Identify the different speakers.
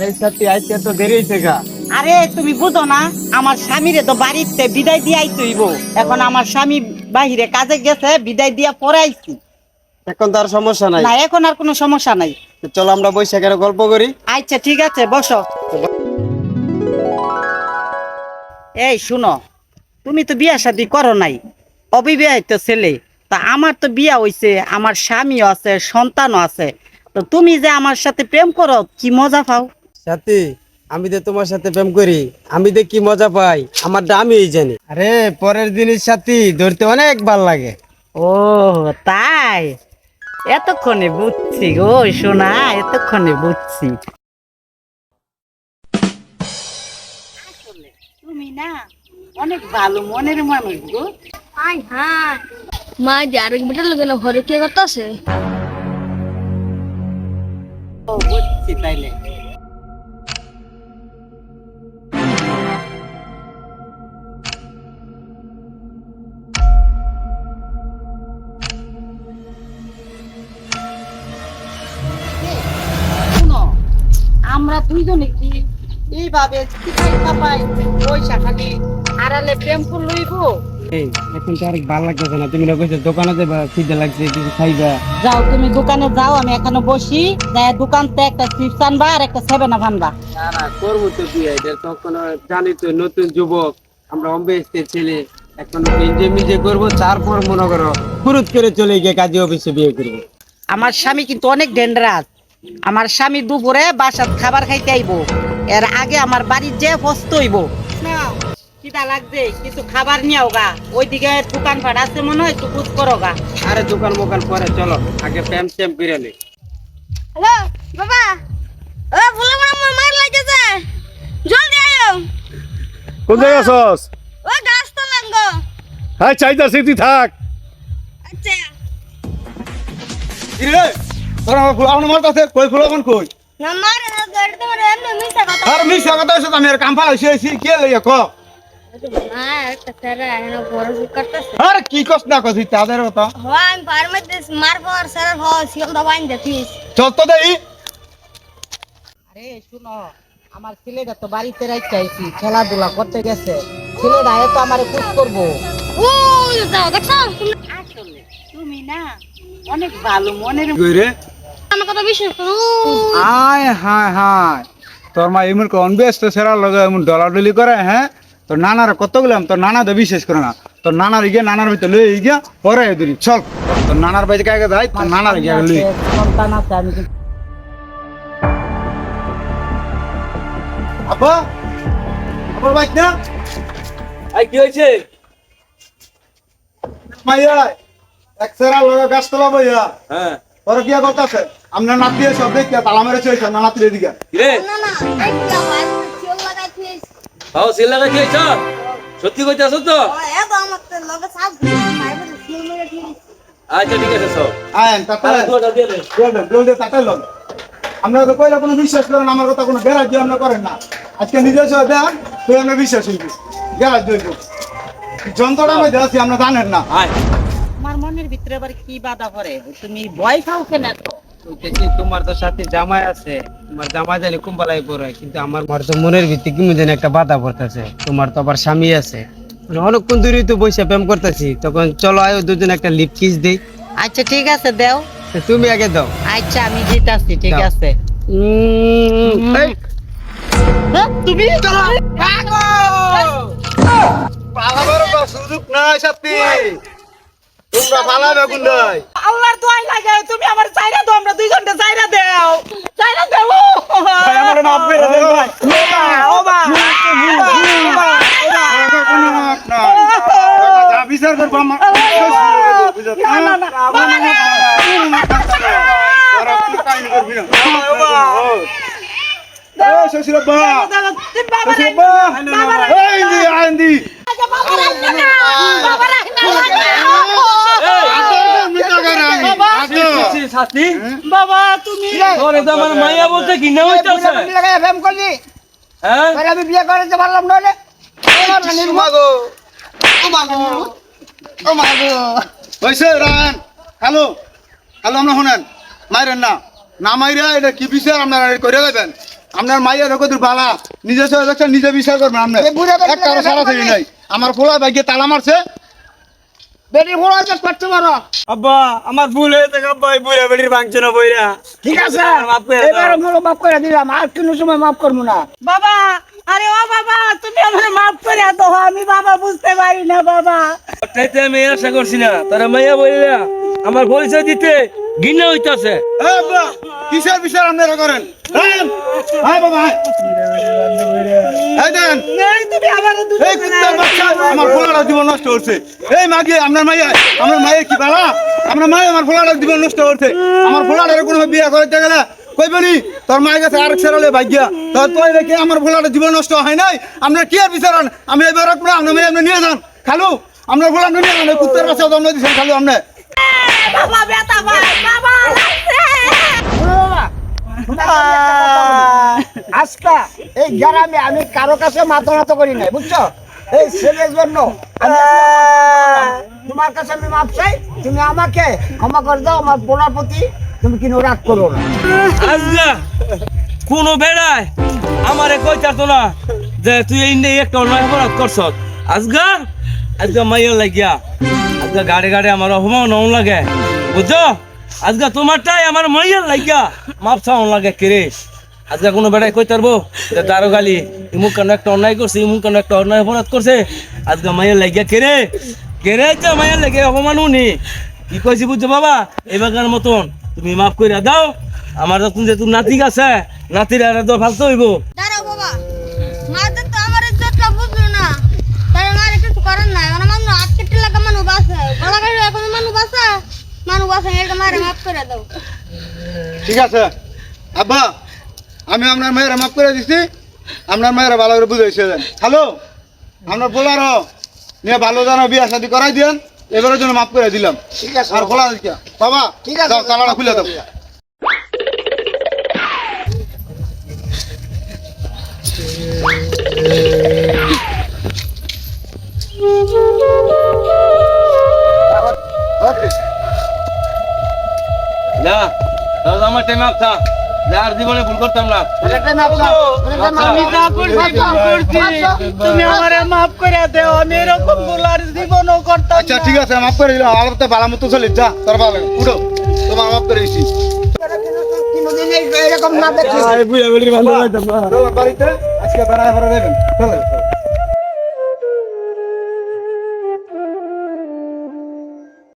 Speaker 1: এই সাথী আইতে তো দেরি হয়েছে গা।
Speaker 2: আরে তুমি বুঝো না আমার স্বামীরে তো বাড়িতে বিদায় দিয়ে আইতেইব এখন আমার স্বামী বাহিরে কাজে গেছে বিদায় দিয়া পরে আইছি।
Speaker 1: এখন তো আর সমস্যা নাই।
Speaker 2: না এখন আর কোনো সমস্যা নাই।
Speaker 1: চলো আমরা বৈশাখের গল্প করি।
Speaker 2: আচ্ছা ঠিক আছে বসো। এই শুনো তুমি তো বিয়া শাদি করো নাই অবিবাহিত ছেলে। তা আমার তো বিয়া হইছে আমার স্বামীও আছে সন্তানও আছে। তো তুমি যে আমার সাথে প্রেম করো কি মজা পাও?
Speaker 1: সাথী আমি তো তোমার সাথে প্রেম করি আমি তো কি মজা পাই আমার আমি জানি। আরে পরের জিনিস সাথী ধরতে অনেক ভালো লাগে।
Speaker 2: ও তাই? এতক্ষণে বুঝছি গো সোনা এতক্ষণে বুঝছি। তুমি না অনেক ভালো মনের মানুষ গো।
Speaker 3: আই হ্যাঁ মা যে আরেক বেটার লোক না ঘরে কে করতেছে?
Speaker 2: ও বুঝছি তাইলে। আমরা দুইজনে কি এইভাবে চাপাই পয়সা খালি আড়ালে প্রেম করে লইব
Speaker 1: এই এখন তো ভালো লাগতেছে না। তুমি কইছো দোকানে যাবা খিদে লাগছে কিছু খাইবা।
Speaker 2: যাও তুমি দোকানে যাও আমি এখানে বসি। যাই দোকান থেকে একটা চিপস আনবা আর একটা সেভেন আপ আনবা।
Speaker 1: করব তো বিয়ে এটা তখন জানি তো নতুন যুবক। আমরা অম্বেস্টের ছেলে। এখন নিজে নিজে করব তারপর মনে করো ফুরুত করে চলে গিয়ে কাজী অফিসে বিয়ে করব।
Speaker 2: আমার স্বামী কিন্তু অনেক ডেন্ডারাস আমার স্বামী দুপুরে বাসাত খাবার খাইতে আইবো। এর আগে আমার বাড়ির যে ফস্ত হইব। কিটা লাগছে কিছু খাবার নিয়েও গা। ওইদিকে দোকান ফাট আছে মনে হয় কুচ করো গা।
Speaker 1: আরে দোকান মোকান পরে চলো আগে প্যাম চ্যাম করে নি।
Speaker 3: হ্যালো বাবা। ও বলে মনে আমার মার লাগতেছে। জলদি আয়ো।
Speaker 4: কোন জায়গায় আছস?
Speaker 3: ও গাছ তো লাঙ্গো
Speaker 4: হ্যাঁ চাইতাছি তুই থাক।
Speaker 3: আচ্ছা।
Speaker 4: তোর আমার ফুলা মারতাছে কই ফুলা কই?
Speaker 3: না মারে না গাড়ি তো এমনি মিশা কথা
Speaker 4: আর মিস কথা হইছে আমি আর কাম ফালা হইছে হইছি কে লইয়া ক?
Speaker 3: না একটা স্যার এনে বড় বুক করতেছে
Speaker 4: আর কি কষ্ট না কইছি তাদের কথা।
Speaker 3: আমি পার মধ্যে মার পর স্যার ভাও সিল দা বাইন দেখিস
Speaker 4: চল তো দেই।
Speaker 2: আরে শুনো আমার ছেলেটা তো বাড়িতে রাখতে আইছি খেলাধুলা করতে গেছে। ছেলেটা এত আমারে কুচ করব।
Speaker 3: ও যাও দেখছ?
Speaker 2: তুমি না অনেক ভালো মনের
Speaker 4: রে?
Speaker 3: আমার কথা বিশ্বাস করো।
Speaker 4: আয় হায় হায়। তোর মা এমন কোন ব্যস্ত সেরা লগে এমন ডলাডলি করে হ্যাঁ? তোর নানার কত গেলাম তোর নানা তো বিশেষ করে না। তোর নানার গিয়ে নানার ভিতরে লই গিয়া পরে দূরি চল। তোর নানার বাড়িতে কাকে যাই তোর নানার গিয়া লই। আপা আপনার বাইক না?
Speaker 1: আই কি হয়েছে?
Speaker 4: মাইয়া এক সেরা লগে গাছ তোলা বইয়া
Speaker 1: হ্যাঁ।
Speaker 4: তোর কি করতেছে আমরা নাতি সব দেখিয়া তালা মেরে চলছে না নাতির এদিকে।
Speaker 1: রে
Speaker 3: না না সিল লাগাইছিস
Speaker 1: হাও সিল লাগা খেয়েছ সত্যি কইতাছ তো?
Speaker 3: এ তো আমার তো লগে সাজ মার সিল মেরে দিস
Speaker 1: আচ্ছা ঠিক আছে সব
Speaker 4: আয়
Speaker 1: দিয়ে দে।
Speaker 4: আমরা তো কইলে কোনো বিশ্বাস করেন আমার কথা কোনো গ্যারাজ আমরা করেন না। আজকে নিজের সহ দেন তুই আমরা বিশ্বাস হইবি। গ্যারাজ হইব। যন্ত্রটা আমি আছি আমরা জানেন না।
Speaker 1: আয়।
Speaker 2: আমার মনের ভিতরে আবার কি বাধা করে তুমি ভয় খাও কেন এত?
Speaker 1: তোমার তো সাথে জামাই আছে। তোমার জামাই জানি কুম্পালাই পড়ে কিন্তু আমার আমার তো মনের ভিত্তি কি জানি একটা বাধা পড়তেছে। তোমার তো আবার স্বামী আছে। মানে অনেকক্ষণ দূরেই তো বসে প্রেম করতেছি তখন চলো আয়ো দুজন একটা লিপ কিস দেই।
Speaker 2: আচ্ছা ঠিক আছে দেও।
Speaker 1: তো তুমি আগে দাও।
Speaker 2: আচ্ছা আমি জিতাছি ঠিক
Speaker 1: দাও।
Speaker 2: আছে।
Speaker 1: উম, এই,
Speaker 2: হ্যাঁ, তুমি
Speaker 4: পালাবার তো সুযোগ নাই সাথী। তোমরা পালাবে গুন্ডাই
Speaker 2: আল্লাহর দোয়াই লাগে তুমি আমার চাইরা দাও আমরা দুই ঘণ্টা চাইরা দেও চাইরা দেও
Speaker 4: ভাই আমার মাপ করে দেন ভাই
Speaker 2: ও মা
Speaker 4: কোনো মাপ নাই যা বিচার করব আমার
Speaker 2: না না না বাবা রে
Speaker 4: ওরা কোনো কাহিনী করবি না ও শ্বশুর
Speaker 2: বাবা
Speaker 4: শ্বশুর এই দি
Speaker 2: তুমি
Speaker 1: তো আমার মাইয়া বলতে
Speaker 5: করলি
Speaker 1: হ্যাঁ?
Speaker 5: তাহলে আমি বিয়ে করতে পারলাম না রে।
Speaker 4: হয়েছে রায়ন হ্যালো হ্যালো আমরা শুনেন। মাইরেন না। না মাইরা এটা কি বিচার আপনারা করে দেবেন আপনার মাইয়ের কত বালা নিজে নিজে বিচার করবেন আপনি।
Speaker 5: এ বুড়া
Speaker 4: একটা সারা থেকে নাই। আমার ফোলা বাইকে তালা মারছে।
Speaker 5: করতে পারো
Speaker 1: আব্বা আমার ভুল হয়েছে আব্বা এই বুড়া বেটির ভাঙছে না বইরা
Speaker 5: ঠিক আছে
Speaker 1: মাফ করে
Speaker 5: এবার আমরা মাফ করে দিলাম আর কোনো সময় মাফ করব না।
Speaker 2: বাবা আরে ও বাবা তুমি মাফ করে দাও আমি বাবা বুঝতে পারি না বাবা।
Speaker 6: তাইতে আমি আশা করছি না তারা মাইয়া আমার পরিচয় দিতে ঘৃণা হইতাছে।
Speaker 4: এ আব্বা, কিসের বিচার আপনারা করেন? হ্যাঁ হ্যাঁ বাবা হ্যাঁ। দেন।
Speaker 2: এই আমার
Speaker 4: এই কুত্তার বাচ্চা আমার ফোলাটা জীবন নষ্ট করছে এই মাগে আপনার মাইয়া আপনার মায়ের কি বালা আপনার মায়ে আমার ফোলাটা জীবন নষ্ট করছে আমার ফোলাটারে কোনো বিয়া করতে গেলে কইবনি তোর মায়ের কাছে আরেক সেরালে ভাগ্যা। তোর তুই রেখে আমার ফোলাটা জীবন নষ্ট হয় নাই? আপনার কি আর বিচারান আমি এবার না আপনার মেয়ে আপনি নিয়ে যান। খালু আপনার ফোলা নিয়ে যান কুত্তার বাচ্চা দিচ্ছেন খালু আপনি।
Speaker 2: বাবা বেটা ভাই বাবা লাগছে
Speaker 5: আজকা এই গ্রামে আমি কারও কাছে মাথা নত করি নাই, বুঝছ? এই ছেলের জন্য তোমার কাছে আমি মাপ চাই, তুমি আমাকে ক্ষমা করে দাও, আমার বোনার প্রতি তুমি কিন্তু রাগ করো না।
Speaker 6: কোন বেড়ায় আমারে কইতাতো না যে তুই এই নিয়ে একটা অন্যায় অপরাধ করছ আজগা আজগা মাইয়া লাগিয়া, আজগা গাড়ি গাড়ি আমার অপমান নন লাগে, বুঝছ? আজগা তোমারটাই আমার মাইয়ার লাগিয়া মাপ চাওন লাগে কিরে? আজকে কোনো বেড়াই কই তারবো? যে তারও গালি। ইমুক কেন একটা অন্যায় করছে ইমুক কেন একটা অন্যায় অপরাধ করছে? আজকে মাইয়ার লাগিয়া কেরে কেরে তো মাইয়ার লাগে অপমান উনি। কি কইছি বুঝছ বাবা? এবারকার মতন। তুমি মাফ করে দাও। আমার যখন যে তুমি নাতি আছে নাতির আর তো ফালতে হইব।
Speaker 3: দাঁড়াও বাবা। মাদের তো আমার ইজ্জতটা বুঝলো না। তাই আমার কিছু করার নাই। আমার মানুষ আটকে লাগা মানুষ বাসে। গলা কাটে এখন মানুষ বাসা? মানুষ বাসা এটা মারে মাফ করে দাও।
Speaker 4: ঠিক আছে। আব্বা আমি আপনার মেয়েরা মাফ করে দিছি। আপনার মেয়েরা ভালো করে বুঝাইছে হ্যালো আপনার বলারও নিয়ে ভালো জানা বিয়া শাদি করাই দিয়েন এবারের জন্য মাফ করে দিলাম।
Speaker 5: ঠিক আছে।
Speaker 4: আর খোলা বাবা
Speaker 5: ঠিক আছে।
Speaker 4: তালাটা খুলে দাও।
Speaker 6: না আমার টাইম আপ আর জীবনে ভুল করতাম না
Speaker 2: আমি যা করছি করছি তুমি আমারে মাফ করে দেও আমি এরকম ভুল আর জীবনও করতাম
Speaker 4: আচ্ছা ঠিক আছে মাফ করে দিলাম আমার তো ভালো মতো চলে যা তোর ভালো উঠো তোমার মাফ করে দিছি
Speaker 5: এরকম না দেখি এরকম না দেখছি
Speaker 4: বাড়িতে আজকে বেড়ায় ভরা দেবেন চলো